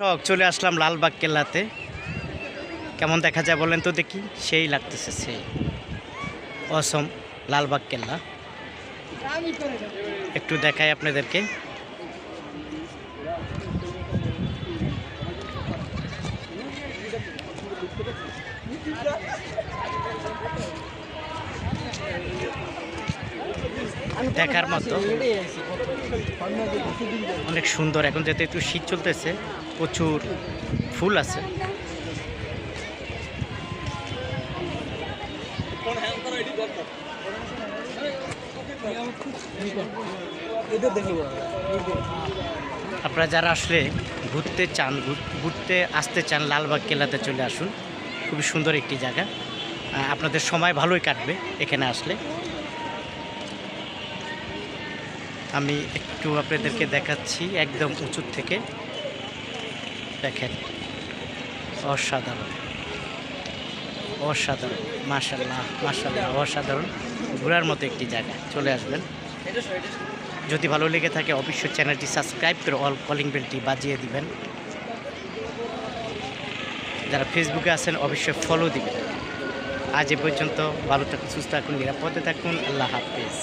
দর্শক, চলে আসলাম লালবাগ কেল্লাতে। কেমন দেখা যায় বলেন তো দেখি সেই লাগতেছে সেই। অসম লালবাগ কেল্লা। একটু দেখাই আপনাদেরকে। দেখার মতো। অনেক সুন্দর এখন যেহেতু একটু শীত চলতেছে প্রচুর ফুল আছে। আপনারা যারা আসলে ঘুরতে চান ঘুরতে আসতে চান লালবাগ কেলাতে চলে আসুন। খুবই সুন্দর একটি জায়গা। আপনাদের সময় ভালোই কাটবে এখানে আসলে। আমি একটু আপনাদেরকে দেখাচ্ছি একদম উঁচুর থেকে। দেখেন, অসাধারণ। অসাধারণ মাশাল্লাহ মাশাল্লাহ অসাধারণ। ঘোরার মতো একটি জায়গা, চলে আসবেন। যদি ভালো লেগে থাকে, অবশ্যই চ্যানেলটি সাবস্ক্রাইব করে অল কলিং বেলটি বাজিয়ে দিবেন। যারা ফেসবুকে আছেন, অবশ্যই ফলো দিবেন। আজ এ পর্যন্ত ভালো থাকুন, সুস্থ থাকুন, নিরাপদে থাকুন। আল্লাহ হাফিজ।